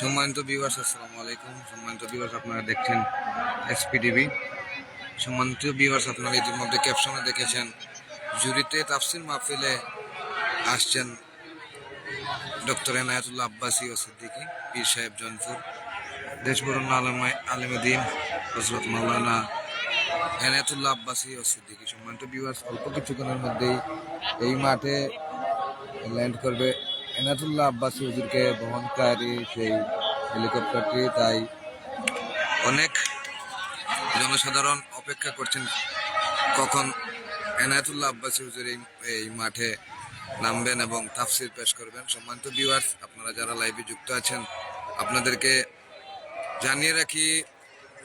সম্মানিত বিভার্স আসসালামু আলাইকুম। সম্মানিত বিভার্স আপনারা দেখছেন এসপিটিভি সম্মানিত বিভার্স আপনারা ইতিমধ্যে ক্যাপশনে দেখেছেন, জুরিতে তাফসির মাহফিলে আসছেন ডক্টর এনায়াতুল্লাহ আব্বাসী ও সিদ্দিকী, পীর সাহেব জনপুর দেশবরণ আলমাই আলমদিন হজরত মাওলানা এনায়াতুল্লাহ আব্বাসী ও সিদ্দিকী। সম্মানিত বিভার্স অল্প কিছুক্ষণের মধ্যেই এই মাঠে ল্যান্ড করবে এনাতুল্লাহ আব্বাসী হুজুরকে বহনকারী সেই হেলিকপ্টারটি, তাই অনেক জনসাধারণ অপেক্ষা করছেন কখন এনায়তুল্লাহ আব্বাসী হুজুর এই মাঠে নামবেন এবং তাফসির পেশ করবেন। সম্মানিত ভিউয়ার্স আপনারা যারা লাইভে যুক্ত আছেন, আপনাদেরকে জানিয়ে রাখি,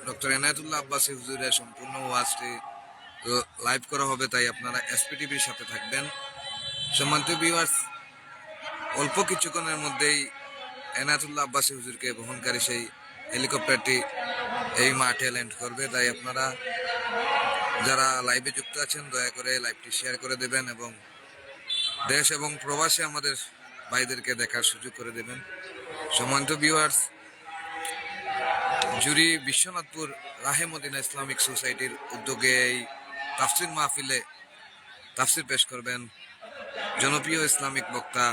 ডক্টর এনায়তুল্লাহ আব্বাসী হুজুরের সম্পূর্ণ ওয়াজটি লাইভ করা হবে, তাই আপনারা এসপিটিভির সাথে থাকবেন। সম্মানিত ভিউয়ার্স অল্প কিছুক্ষণের মধ্যেই এনায়তুল্লাহ আব্বাসী হুজুরকে বহনকারী সেই হেলিকপ্টারটি এই মাঠে ল্যান্ড করবে। তাই আপনারা যারা লাইভে যুক্ত আছেন, দয়া করে লাইভটি শেয়ার করে দেবেন এবং দেশ এবং প্রবাসে আমাদের ভাইদেরকে দেখার সুযোগ করে দেবেন। সম্মানিত ভিউয়ার্স জুরি বিশ্বনাথপুর রাহেমদিনা ইসলামিক সোসাইটির উদ্যোগে এই তাফসির মাহফিলে তাফসির পেশ করবেন জনপ্রিয় ইসলামিক বক্তা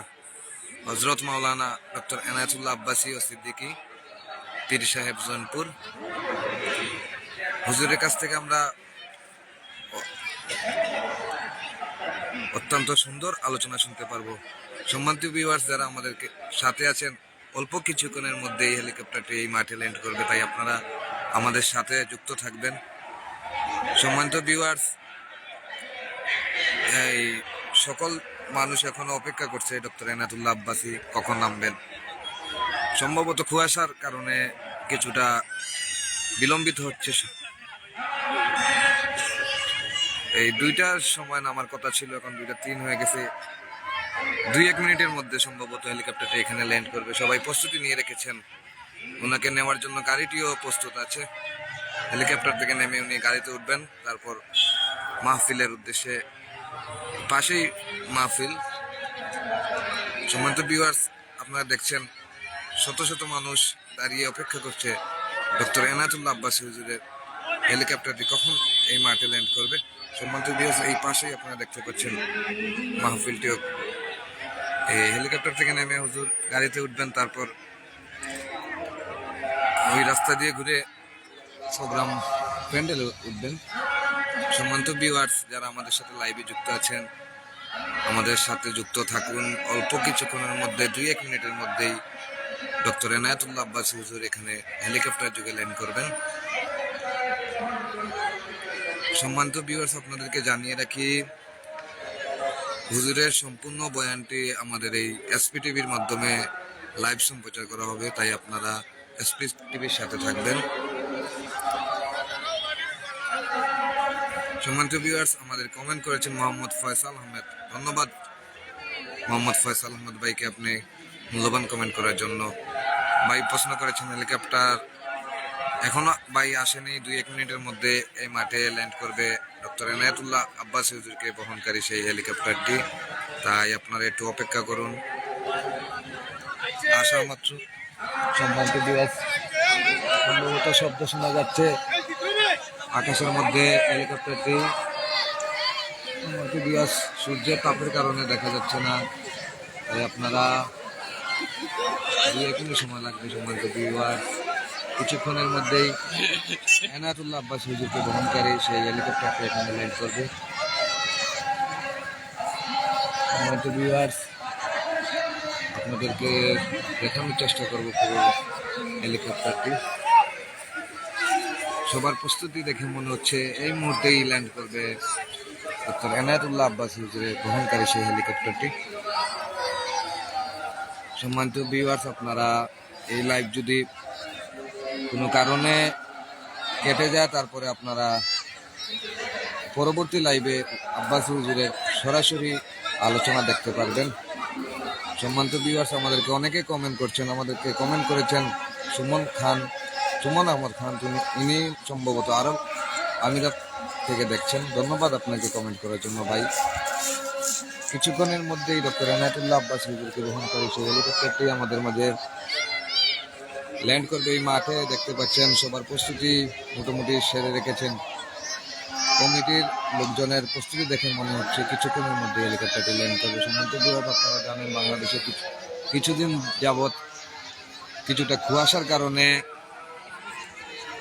হজরত মাওলানা ডক্টর এনায়তুল্লাহ আব্বাসী ও সিদ্দিকী, পীর সাহেব জনপুর। হুজুরের কাছ থেকে আমরা অত্যন্ত সুন্দর আলোচনা শুনতে পারব। সম্মানিত ভিউয়ার্স যারা আমাদেরকে সাথে আছেন, অল্প কিছুক্ষণের মধ্যে এই হেলিকপ্টারটি এই মাঠে ল্যান্ড করবে, তাই আপনারা আমাদের সাথে যুক্ত থাকবেন। সম্মানিত ভিউয়ার্স এই সকল মানুষ এখনও অপেক্ষা করছে, ডক্টর এনাতুল্লাহ আব্বাসী কখন নামবেন? সম্ভবত কুয়াশার কারণে কিছুটা বিলম্বিত হচ্ছে। এই দুইটার সময় নামার কথা ছিল, এখন দুইটা তিন হয়ে গেছে। দুই এক মিনিটের মধ্যে সম্ভবত হেলিকপ্টারটা এখানে ল্যান্ড করবে। সবাই প্রস্তুতি নিয়ে রেখেছেন। ওনাকে নেওয়ার জন্য গাড়িটিও প্রস্তুত আছে। হেলিকপ্টার থেকে নেমে উনি গাড়িতে উঠবেন, তারপর মাহফিলের উদ্দেশ্যে পাশেই মাহফিল। সম্মানিত ভিউয়ার্স আপনারা দেখছেন, শত শত মানুষ দাঁড়িয়ে অপেক্ষা করছে ডক্টর এনায়তুল্লাহ আব্বাসী হুজুরের হেলিকপ্টারটি। কখন এই মাঠে ল্যান্ড করবে? সম্মানিত ভিউয়ার্স এই পাশেই আপনারা দেখতে পাচ্ছেন মাহফিলটিও এই হেলিকপ্টার থেকে নেমে হুজুর গাড়িতে উঠবেন, তারপর ওই রাস্তা দিয়ে ঘুরে প্রোগ্রাম প্যান্ডেলে উঠবেন। সম্মানিত ভিউয়ার্স যারা আমাদের সাথে লাইভে যুক্ত আছেন, আমাদের সাথে যুক্ত থাকুন। অল্প কিছুক্ষণের মধ্যে, দুই এক মিনিটের মধ্যেই ডক্টর এনায়তুল্লাহ আব্বাস হুজুর এখানে হেলিকপ্টার যুগে ল্যান্ড করবেন। সম্মানিত ভিউয়ার্স আপনাদেরকে জানিয়ে রাখি, হুজুরের সম্পূর্ণ বয়ানটি আমাদের এই এসপি টিভির মাধ্যমে লাইভ সম্প্রচার করা হবে, তাই আপনারা এসপি টিভির সাথে থাকবেন। সম্মানিত ভিউয়ার্স আমাদের কমেন্ট করেছেন মোহাম্মদ ফয়সাল আহমেদ। ধন্যবাদ। মোহাম্মদ ফয়সাল আহমেদ ভাইকে আপনি মূল্যবান কমেন্ট করার জন্য। ভাই প্রশ্ন করেছেন হেলিকপ্টার এখনও ভাই আসেনি দুই এক মিনিটের মধ্যে এই মাঠে ল্যান্ড করবে ডক্টর এনায়তুল্লাহ আব্বাস হুজুরকে বহনকারী সেই হেলিকপ্টারটি তাই আপনারা একটু অপেক্ষা করুন। আসা মাত্র সম্মানিত দিবস সম্ভবত শব্দ শোনা যাচ্ছে। আকাশের মধ্যে হেলিকপ্টারটি দিবস সূর্যের তাপের কারণে দেখা যাচ্ছে না। তাই আপনারা মিনিট সময় লাগবে সম্মানিত ভিউয়ার কিছুক্ষণের মধ্যেই এনায়তুল্লাহ আব্বাস হুজুরকে বহনকারী সেই হেলিকপ্টারটি এখানে ল্যান্ড করবে। আপনাদেরকে দেখানোর চেষ্টা করব পুরো হেলিকপ্টারটি। সবার প্রস্তুতি দেখে মনে হচ্ছে এই মুহূর্তেই ল্যান্ড করবে ডক্টর এনায়তুল্লাহ আব্বাস হুজুরের বহনকারী সেই হেলিকপ্টারটি। সম্মানিত ভিউয়ার্স আপনারা এই লাইভ যদি কোনো কারণে কেটে যায়, তারপরে আপনারা পরবর্তী লাইভে আব্বাস হুজুরের সরাসরি আলোচনা দেখতে পারবেন। সম্মানিত ভিউয়ার্স আমাদেরকে অনেকে কমেন্ট করছেন, আমাদেরকে কমেন্ট করেছেন সুমন খান সুমন আহমদ খান, তিনি, ইনি সম্ভবত আরব আমিরাত থেকে দেখছেন। ধন্যবাদ আপনাকে কমেন্ট করার জন্য ভাই। কিছুক্ষণের মধ্যেই ডক্টর এনায়তুল্লাহ আব্বাস হুজুরকে বহন করে সেই হেলিকপ্টারটি আমাদের মাঝে ল্যান্ড করবে। এই মাঠে দেখতে পাচ্ছেন সবার প্রস্তুতি মোটামুটি সেরে রেখেছেন। কমিটির লোকজনের প্রস্তুতি দেখে মনে হচ্ছে কিছুক্ষণের মধ্যে হেলিকপ্টারটি ল্যান্ড করবে। সম্মানিত বিভাগ, আপনারা জানেন বাংলাদেশে কিছু কিছুদিন যাবৎ কিছুটা কুয়াশার কারণে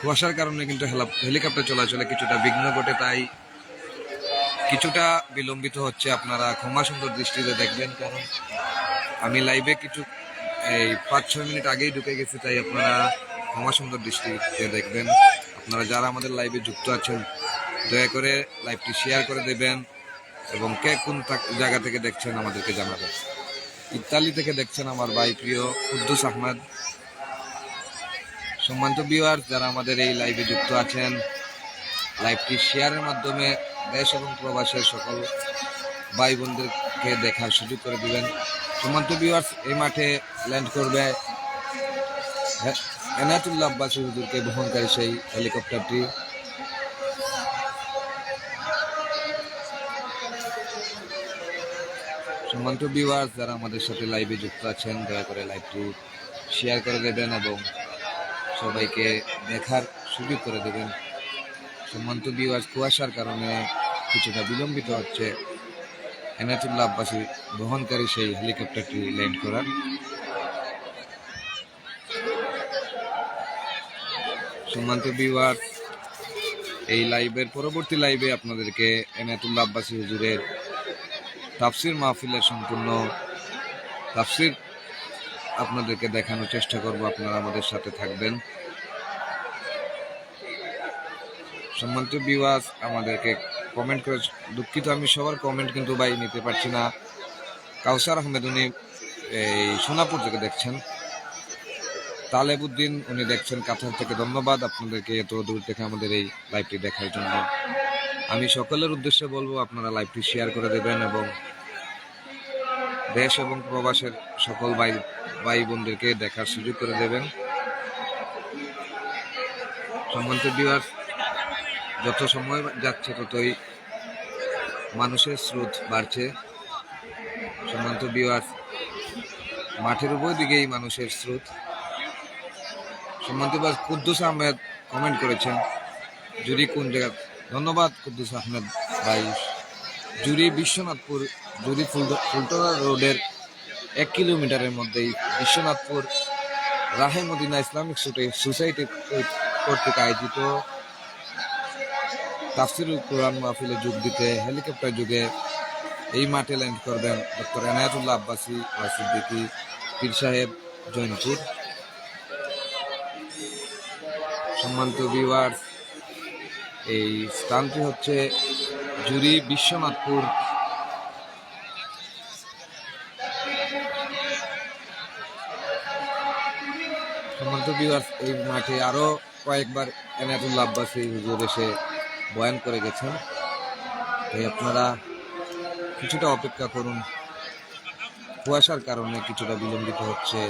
কুয়াশার কারণে কিন্তু হেলা- হেলিকপ্টার চলাচলে কিছুটা বিঘ্ন ঘটে তাই কিছুটা বিলম্বিত হচ্ছে। আপনারা ক্ষমা সুন্দর দৃষ্টিতে দেখবেন, কারণ আমি লাইভে কিছু এই পাঁচ, ছয় মিনিট আগেই ঢুকে গেছি, তাই আপনারা ক্ষমা সুন্দর দৃষ্টিতে দেখবেন। আপনারা যারা আমাদের লাইভে যুক্ত আছেন, দয়া করে লাইভটি শেয়ার করে দেবেন এবং কে কোন জায়গা থেকে দেখছেন আমাদেরকে জানাবেন। ইতালি থেকে দেখছেন আমার ভাই প্রিয় কুদ্দুস আহমদ। সম্মানিত ভিউয়ার যারা আমাদের এই লাইভে যুক্ত আছেন লাইভটি শেয়ারের মাধ্যমে দেশ এবং প্রবাসের সকল ভাই বোনদেরকে দেখার সুযোগ করে দিবেন। সম্মানিত ভিউয়ার্স এই মাঠে ল্যান্ড করবে এনায়তুল্লাহ আব্বাসী হুজুরকে বহনকারী সেই হেলিকপ্টারটি সম্মানিত ভিউয়ার্স যারা আমাদের সাথে লাইভে যুক্ত আছেন, দয়া করে লাইভটি শেয়ার করে দেবেন এবং সবাইকে দেখার সুযোগ করে দেবেন। সম্মানিত ভিউয়ার্স কুয়াশার কারণে কিছুটা বিলম্বিত হচ্ছে। এনায়তুল্লাহ আব্বাসী বহনকারী সেই হেলিকপ্টারটি ল্যান্ড করার। সম্মানিত ভিউয়ার্স এই লাইভের পরবর্তী লাইভে আপনাদেরকে এনায়তুল্লাহ আব্বাসী হুজুরের তাফসির মাহফিলের সম্পূর্ণ তাফসির আপনাদেরকে দেখানোর চেষ্টা করব, আপনারা আমাদের সাথে থাকবেন। সম্মানিত বিওয়াস আমাদেরকে কমেন্ট করে, দুঃখিত আমি সবার কমেন্ট কিন্তু ভাই নিতে পারছি না। কাউসার আহমেদ উনি এই সোনাপুর থেকে দেখছেন। তালেবুদ্দিন উনি দেখছেন কাতার থেকে। ধন্যবাদ আপনাদেরকে এত দূর থেকে আমাদের এই লাইভটি দেখার জন্য। আমি সকলের উদ্দেশ্যে বলব, আপনারা লাইভটি শেয়ার করে দেবেন এবং দেশ এবং প্রবাসের সকল ভাই ভাই বোনদেরকে দেখার সুযোগ করে দেবেন। সম্মানিত বিভাগ যত সময় যাচ্ছে ততই মানুষের স্রোত বাড়ছে। সম্মানিত বিভাগ মাঠের উভয় দিকেই মানুষের স্রোত। সম্মানিত বিভাগ কুদ্দুস আহমেদ কমেন্ট করেছেন। যদি কোন জায়গা ধন্যবাদ কুদ্দুস আহমেদ ভাই। জুরি বিশ্বনাথপুর ফুল- ফুলতলা রোডের এক কিলোমিটারের মধ্যেই বিশ্বনাথপুর, রাহে মদিনা ইসলামিক সোসাই- সোসাইটি কর্তৃক আয়োজিত তাফসিরুল কোরআন মাহফিলে যোগ দিতে হেলিকপ্টার যুগে এই মাঠে ল্যান্ড করবেন ডক্টর এনায়তুল্লাহ আব্বাসী ওয়া সিদ্দিকী পীর সাহেব জৈনপুর সম্মানিত ভিউয়ার্স এই স্থানটি হচ্ছে জুরি বিশ্বনাথপুর। এই মাঠে আরও কয়েকবার এনায়তুল্লাহ আব্বাসী হুজুর এসে বয়ান করে গেছেন। তাই আপনারা কিছুটা অপেক্ষা করুন। কুয়াশার কারণে কিছুটা বিলম্বিত হচ্ছে।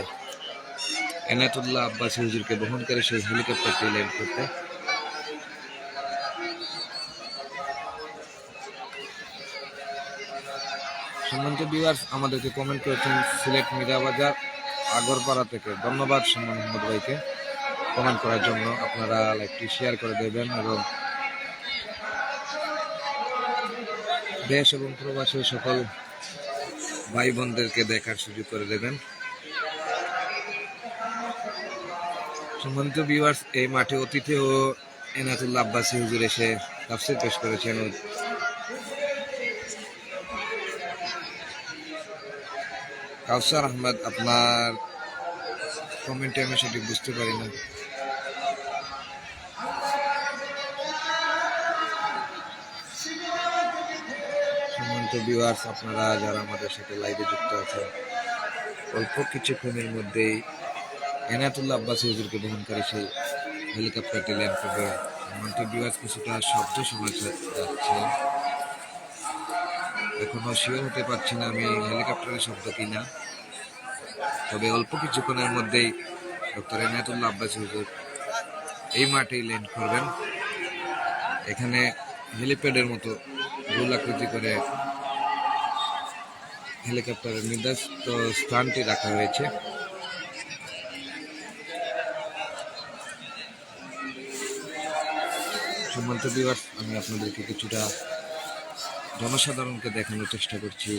এনায়তুল্লাহ আব্বাসী হুজুরকে বহন করে সেই হেলিকপ্টারটি ল্যান্ড করতে। সম্মানিত ভিউয়ার্স আমাদেরকে কমেন্ট করেছেন সিলেট মিরাবাজার, আগরপাড়া থেকে। ধন্যবাদ সম্মান মোহাম্মদ ভাইকে। কমেন্ট করার জন্য আপনারা লাইভটি শেয়ার করে দেবেন এবং দেশ এবং প্রবাসের সকল ভাই বোনদেরকে দেখার সুযোগ করে দেবেন। সম্মানিত ভিউয়ার্স এই মাঠে অতিথি ও এনাতুল্লাহ আব্বাসী হুজুর এসে তাফসির পেশ করেছেন। কাউসার আহমেদ, আপনার কমেন্টে আমি সঠিক বুঝতে পারি না। ভিউয়ার্স আপনারা যারা আমাদের সাথে লাইভে যুক্ত আছেন, অল্প কিছুক্ষণের মধ্যেই এনাতুল্লাহ আব্বাস হুজুরকে বহনকারী সেই হেলিকপ্টারটি ল্যান্ড করবে। সম্মানিত ভিউয়ার্স কিছুটা শব্দ শোনা যাচ্ছে। এখনও শিওর হতে পারছি না আমি হেলিকপ্টারের শব্দ কিনা। তবে অল্প কিছুক্ষণের মধ্যেই ডক্টর এনায়তুল্লাহ আব্বাস হুজুর এই মাঠেই ল্যান্ড করবেন। এখানে হেলিপ্যাডের মতো গোল আকৃতি করে হেলিকপ্টারের নির্দিষ্ট স্থানটি রাখা হয়েছে। সম্মানিত দিবস আমি আপনাদেরকে কিছুটা জনসাধারণকে দেখানোর চেষ্টা করছি।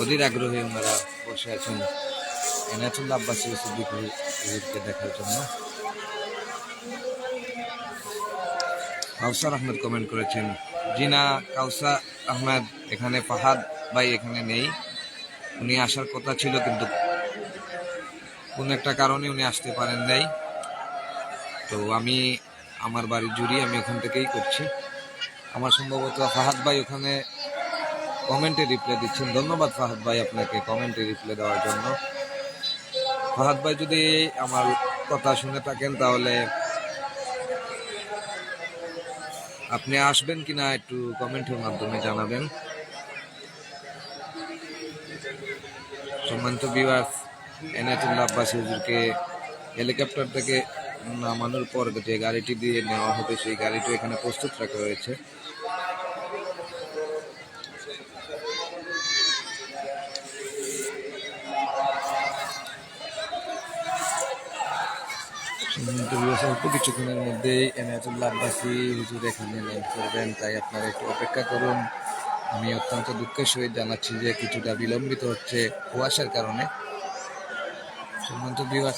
অধীর আগ্রহে ওনারা বসে আছেন এনায়তুল্লাহ আব্বাসী সিদ্দিক দেখার জন্য। কাউসার আহমেদ কমেন্ট করেছেন, জিনা কাউসার আহমেদ, এখানে ফাহাদ ভাই এখানে নেই। উনি আসার কথা ছিল কিন্তু কোন একটা কারণে উনি আসতে পারেন নাই। তো আমি আমার বাড়ির জুড়ি, আমি ওখান থেকেই করছি। আমার সম্ভবত ফাহাদ ভাই ওখানে কমেন্টে রিপ্লাই দিচ্ছেন। ধন্যবাদ ফাহাদ ভাই আপনাকে কমেন্টে রিপ্লাই দেওয়ার জন্য। ফাহাদ ভাই যদি আমার কথা শুনে থাকেন তাহলে আপনি আসবেন কিনা একটু কমেন্টের মাধ্যমে জানাবেন। সম্মানিত বিভাগ এনায়তুল্লাহ আব্বাস হুজুরকে হেলিকপ্টার থেকে নামানোর পর যে গাড়িটি দিয়ে নেওয়া হবে, সেই গাড়িটি এখানে প্রস্তুত রাখা হয়েছে সম্মানিত বিভাগ অল্প কিছুক্ষণের মধ্যেই এনায়তুল্লাহ আব্বাসী হুজুর এখানে ল্যান্ড করবেন, তাই আপনারা একটু অপেক্ষা করুন। আমি অত্যন্ত দুঃখের সহিত জানাচ্ছি যে কিছুটা বিলম্বিত হচ্ছে কুয়াশার কারণে। সম্মানিত বিভাগ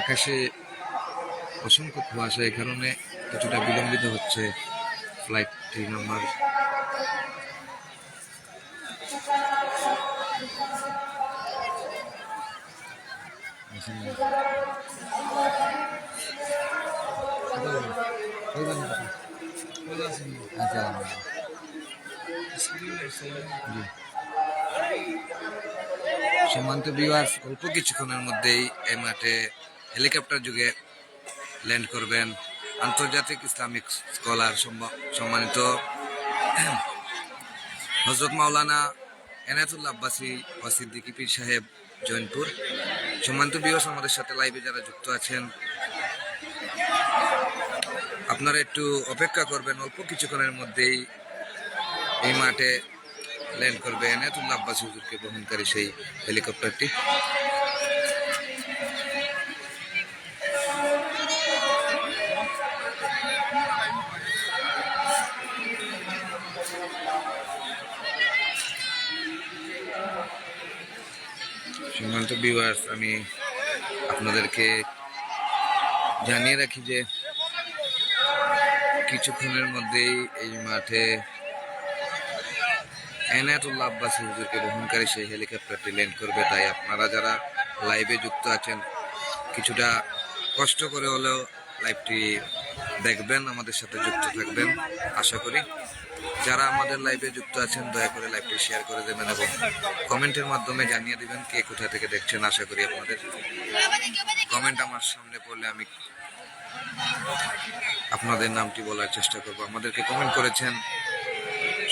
আকাশে অসংখ্য কুয়াশা এই কারণে কিছুটা বিলম্বিত হচ্ছে ফ্লাইটটি আমার আচ্ছা জি। সীমান্ত বিভাগ অল্প কিছুক্ষণের মধ্যেই এই মাঠে হেলিকপ্টার যুগে ল্যান্ড করবেন আন্তর্জাতিক ইসলামিক স্কলার সম্ম- সম্মানিত হজরত মাওলানা এনায়তুল্লাহ আব্বাসী ও সিদ্দিকী পীর সাহেব জৈনপুর সম্মানিত বিভাগ আমাদের সাথে লাইভে যারা যুক্ত আছেন আপনারা একটু অপেক্ষা করবেন, অল্প কিছুক্ষণের মধ্যেই এই মাঠে ল্যান্ড করবে এনায়তুল্লাহ আব্বাস হুজুরকে বহনকারী সেই হেলিকপ্টারটি। সীমান্ত বিভার্স আমি আপনাদেরকে জানিয়ে রাখি যে কিছুক্ষণের মধ্যেই এই মাঠে এনায়তুল্লাহ আব্বাস হুজুরকে বহনকারী সেই হেলিকপ্টারটি ল্যান্ড করবে। তাই আপনারা যারা লাইভে যুক্ত আছেন, কিছুটা কষ্ট করে হলেও লাইভটি দেখবেন, আমাদের সাথে যুক্ত থাকবেন। আশা করি যারা আমাদের লাইভে যুক্ত আছেন, দয়া করে লাইভটি শেয়ার করে দেবেন এবং কমেন্টের মাধ্যমে জানিয়ে দেবেন কে কোথা থেকে দেখছেন। আশা করি আপনাদের কমেন্ট আমার সামনে পড়লে আমি আপনাদের নামটি বলার চেষ্টা করব। আমাদেরকে কমেন্ট করেছেন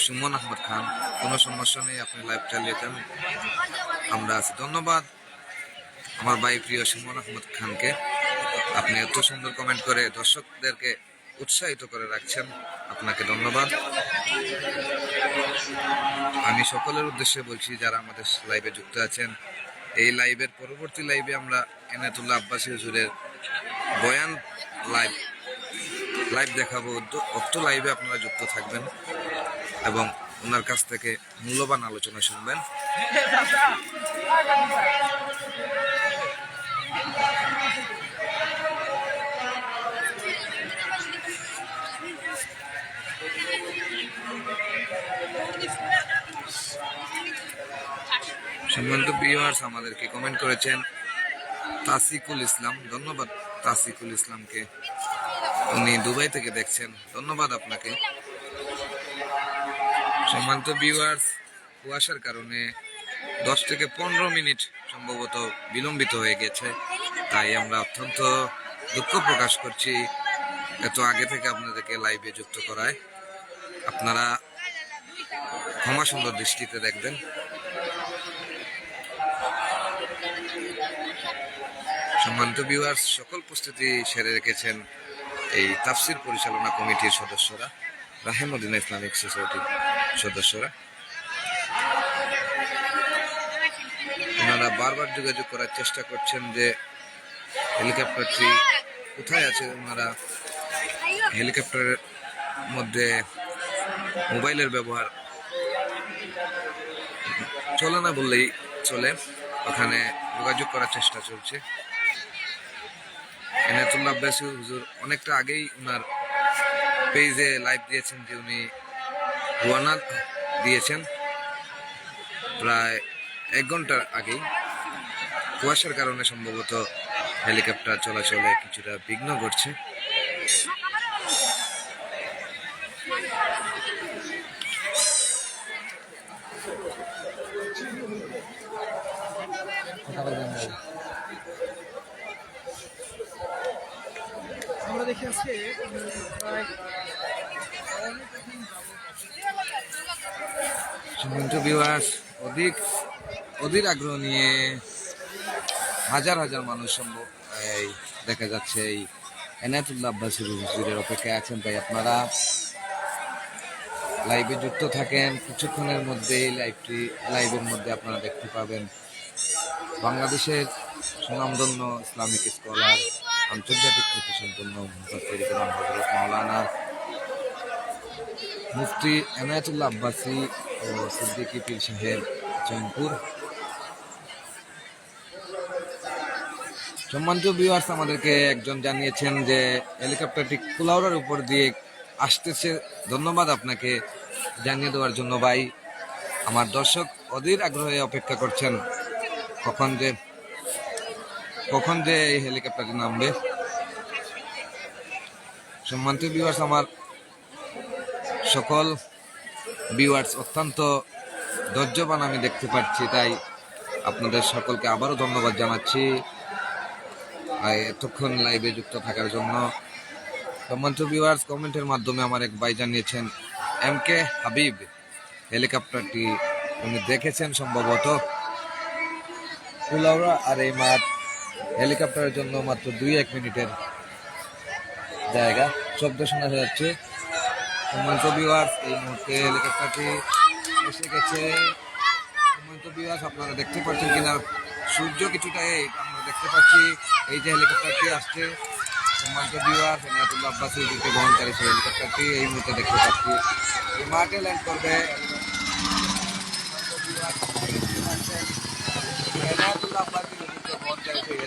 সুমন আহমদ খান। কোনো সমস্যা নেই, আপনি লাইভ চালিয়ে যান। আমরা আছি। ধন্যবাদ আমার ভাই প্রিয় সুমন আহমদ খানকে। আপনি এত সুন্দর কমেন্ট করে দর্শকদেরকে উৎসাহিত করে রাখছেন। আপনাকে ধন্যবাদ। আমি সকলের উদ্দেশ্যে বলছি, যারা আমাদের লাইভে যুক্ত আছেন, এই লাইভের পরবর্তী লাইভে আমরা এনায়তুল্লাহ আব্বাসী হুজুরের বয়ান লাইভ লাইভ দেখাবো। অত লাইভে আপনারা যুক্ত থাকবেন এবং ওনার কাছ থেকে মূল্যবান আলোচনা শুনবেন। সম্মানিত ভিউয়ার্স আমাদেরকে কমেন্ট করেছেন তাসিকুল ইসলাম। ধন্যবাদ তাসিকুল ইসলামকে। উনি দুবাই থেকে দেখছেন। ধন্যবাদ আপনাকে। সম্মানিত ভিউয়ার্স কুয়াশার কারণে দশ থেকে পনেরো মিনিট সম্ভবত বিলম্বিত হয়ে গেছে। তাই আমরা অত্যন্ত দুঃখ প্রকাশ করছি। এত আগে থেকে আপনাদেরকে লাইভে যুক্ত করায়। আপনারা ক্ষমা সুন্দর দৃষ্টিতে দেখবেন। সম্মানিত ভিউয়ার্স সকল প্রস্তুতি সেরে রেখেছেন এই তাফসির পরিচালনা কমিটির সদস্যরা রাহেমুদ্দিন ইসলামিক সোসাইটির সদস্যরা। ওনারা বারবার যোগাযোগ করার চেষ্টা করছেন যে হেলিকপ্টারটি কোথায় আছে? ওনারা হেলিকপ্টারের মধ্যে মোবাইলের ব্যবহার চলে না বললেই চলে। ওখানে যোগাযোগ করার চেষ্টা চলছে। এনায়তুল্লাহ আব্বাসী হুজুর অনেকটা আগেই ওনার পেজে লাইভ দিয়েছেন যে উনি রুয়ানা দিয়েছেন। প্রায় এক ঘণ্টার আগেই। কুয়াশার কারণে সম্ভবত হেলিকপ্টার চলাচলে কিছুটা বিঘ্ন ঘটছে। ভিউয়ার্স অধিক, অধীর আগ্রহ নিয়ে হাজার হাজার মানুষ সম্ভব, এই দেখা যাচ্ছে এই এনায়তুল্লাহ আব্বাসির হুজুরের অপেক্ষায় আছেন। তাই আপনারা লাইভে যুক্ত থাকেন। কিছুক্ষণের মধ্যেই লাইভটি লাইভের মধ্যে আপনারা দেখতে পাবেন বাংলাদেশের সুনামধন্য ইসলামিক স্কলার আন্তর্জাতিক খ্যাতিসম্পন্ন মুফাসসির ইকরাম হযরত মাওলানা মুফতি এনায়েতুল্লাহ আব্বাসী ও সিদ্দিকী পীর সাহেব জয়পুর সম্মানিত ভিউয়ার্স আমাদেরকে একজন জানিয়েছেন যে হেলিকপ্টারটি কুলাউড়ার উপর দিয়ে আসতেছে। ধন্যবাদ আপনাকে জানিয়ে দেওয়ার জন্য ভাই। আমার দর্শক অধীর আগ্রহে অপেক্ষা করছেন। কখন যে কখন যে এই হেলিকপ্টারটি নামবে? সম্মানিত ভিউয়ার্স আমার সকল ভিউয়ার্স অত্যন্ত ধৈর্যবান আমি দেখতে পাচ্ছি, তাই আপনাদের সকলকে আবারও ধন্যবাদ জানাচ্ছি। এতক্ষণ লাইভে যুক্ত থাকার জন্য সম্মানিত ভিউয়ার্স কমেন্টের মাধ্যমে আমার এক ভাই জানিয়েছেন এম কে হাবিব হেলিকপ্টারটি উনি দেখেছেন সম্ভবত। কুলাউড়া আর এই মাঠ হেলিকপ্টারের জন্য মাত্র দুই এক মিনিটের জায়গা। শব্দ শোনা যাচ্ছে। সম্মানিত ভিউয়ার্স এই মুহূর্তে হেলিকপ্টারটি এসে গেছে। সম্মানিত ভিউয়ার্স আপনারা দেখতে পাচ্ছেন কিনা? সূর্য কিছুটা এই, আমরা দেখতে পাচ্ছি এই যে হেলিকপ্টারটি আসছে। সম্মানিত ভিউয়ার্স এনায়তুল্লাহ আব্বাস হুজুরকে বহনকারী সেই হেলিকপ্টারটি এই মুহূর্তে দেখতে পাচ্ছি। মাঠে ল্যান্ড করবে এনায়তুল্লাহ আব্বাস হুজুরকে বহনকারী সেই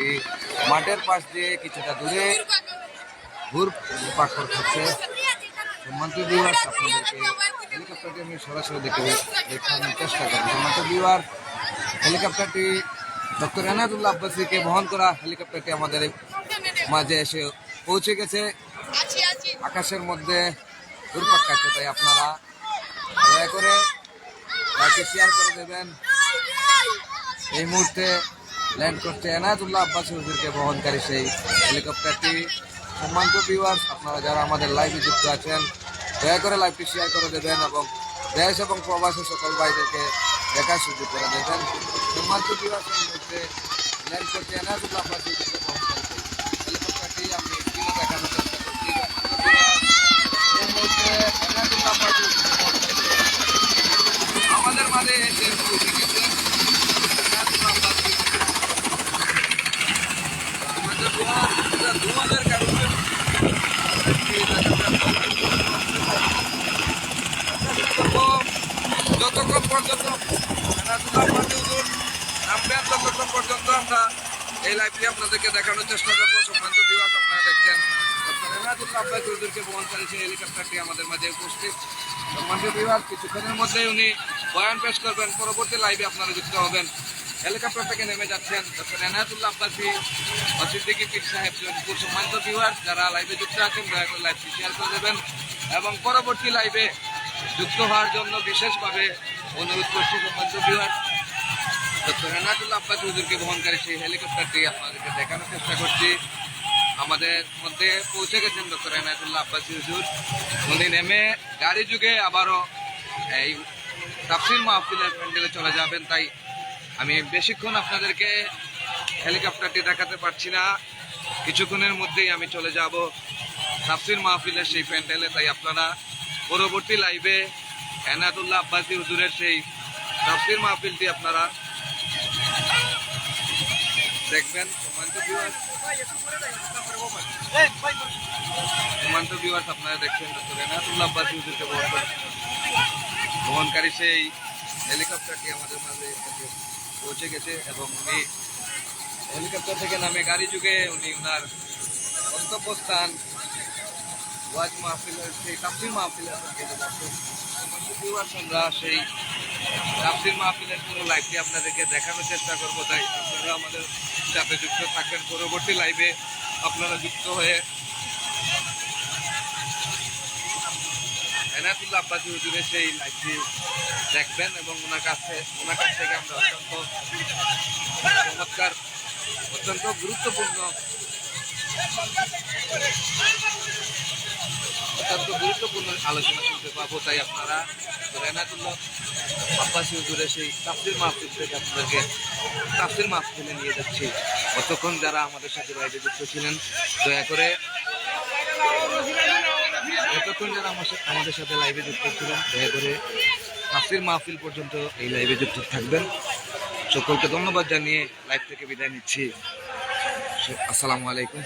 হেলিকপ্টারটি মাঠের পাশ দিয়ে কিছুটা দূরে ঘুর পাক করছে। সম্মানিত ভিউয়ার্স আপনাদেরকে হেলিকপ্টারটি আমি সরাসরি দেখে দেখানোর চেষ্টা করব। সম্মানিত ভিউয়ার হেলিকপ্টারটি ডক্টর এনাদুল্লাহ আব্বাসীকে বহন করা হেলিকপ্টারটি আমাদের মাঝে এসে পৌঁছে গেছে। আকাশের মধ্যে ঘুরপাক কাটছে তাই আপনারা দয়া করে তাকে শেয়ার করে দেবেন। এই মুহূর্তে ল্যান্ড করছে এনায়তুল্লাহ আব্বাস হুজুরকে বহনকারী সেই হেলিকপ্টারটি সম্মানিত ভিউয়ার্স আপনারা যারা আমাদের লাইভে যুক্ত আছেন, দয়া করে লাইভটি শেয়ার করে দেবেন এবং দেশ এবং প্রবাসী সকল ভাইদেরকে দেখার সুযোগ করে দেবেন। সম্মানিত ভিউয়ার্স মধ্যে ল্যান্ড করছে এনায়তুল্লাহ আব্বাস হুজুরকে বহনকারী সেই হেলিকপ্টারটি আমি স্ক্রিনে দেখানোর চেষ্টা করছি সম্মানিত viewers, এই মুহূর্তে এনায়তুল্লাহ আব্বাস হুজুরকে বহনকারী সেই আমাদের মাঝে এসে পৌঁছে গেছে এনায়তুল্লাহ আব্বাস হুজুর। ধোঁয়াদের কারণে যতক্ষণ পর্যন্ত নামবেন ততক্ষণ পর্যন্ত আমরা এই লাইভটি আপনাদেরকে দেখানোর চেষ্টা করব। সম্মানিত দিবস আপনারা দেখছেন আমাদের মাঝে উপস্থিত। বিভাগ কিছুক্ষণের উনি করবেন। পরবর্তী আপনারা যুক্ত হবেন। হেলিকপ্টার থেকে নেমে সাহেব যারা যুক্ত আছেন শেয়ার করে দেবেন। এবং পরবর্তী লাইভে যুক্ত হওয়ার জন্য বিশেষভাবে অনুরোধ করছি, সম্মানিত ভিউয়ার ডক্টর এনায়তুল্লাহ আব্বাসী হুজুরকে বহনকারী সেই হেলিকপ্টারটি আপনাদেরকে দেখানোর চেষ্টা করছি। আমাদের মধ্যে পৌঁছে গেছেন ডক্টর এনায়তুল্লাহ আব্বাসী হুজুর। উনি নেমে গাড়ি যুগে আবারও এই তাফসির মাহফিলের প্যান্ডেলে চলে যাবেন, তাই আমি বেশিক্ষণ আপনাদেরকে হেলিকপ্টারটি দেখাতে পারছি না। কিছুক্ষণের মধ্যেই আমি চলে যাব তাফসির মাহফিলের সেই প্যান্ডেলে, তাই আপনারা পরবর্তী লাইভে এনায়তুল্লাহ আব্বাসী হুজুরের সেই তাফসির মাহফিলটি আপনারা দেখবেন সম্মানিত viewers, ভাই একটু করে দেয় তারপরে মোবাইল এই ভাই সম্মানিত viewers, আপনারা দেখছেন এনায়তুল্লাহ আব্বাস ইউজুরকে বহন সেই হেলিকপ্টারটি আমাদের মাঝে পৌঁছে গেছে এবং উনি হেলিকপ্টার থেকে নামে গাড়ি যুগে উনি ওনার গন্তব্যস্থান ওয়াজ মাহফিলের সেই তাফসির মাহফিলের আমরা সেই তাফসির মাহফিলের পুরো লাইভটি আপনাদেরকে দেখানোর চেষ্টা করব, তাই আপনারা আমাদের সাথে যুক্ত থাকবেন পরবর্তী লাইভে আপনারা যুক্ত হয়ে এনায়তুল্লাহ আব্বাসী হুজুরের সেই লাইভটি দেখবেন এবং ওনার কাছে ওনার কাছ থেকে আমরা অত্যন্ত চমৎকার, অত্যন্ত গুরুত্বপূর্ণ অত্যন্ত গুরুত্বপূর্ণ আলোচনা শুনতে পাবো তাই আপনারা রেনাতুল্লাহ আব্বাসী হুজুরের সেই তাফসির মাহফিল থেকে আপনাদেরকে তাফসির মাহফিলে নিয়ে যাচ্ছি। কতক্ষণ যারা আমাদের সাথে বাইরে যুক্ত ছিলেন, দয়া করে এতক্ষণ যারা আমার আমাদের সাথে লাইভে যুক্ত ছিলেন, দয়া করে তাফসির মাহফিল পর্যন্ত এই লাইভে যুক্ত থাকবেন। সকলকে ধন্যবাদ জানিয়ে লাইভ থেকে বিদায় নিচ্ছি। আসসালামু আলাইকুম।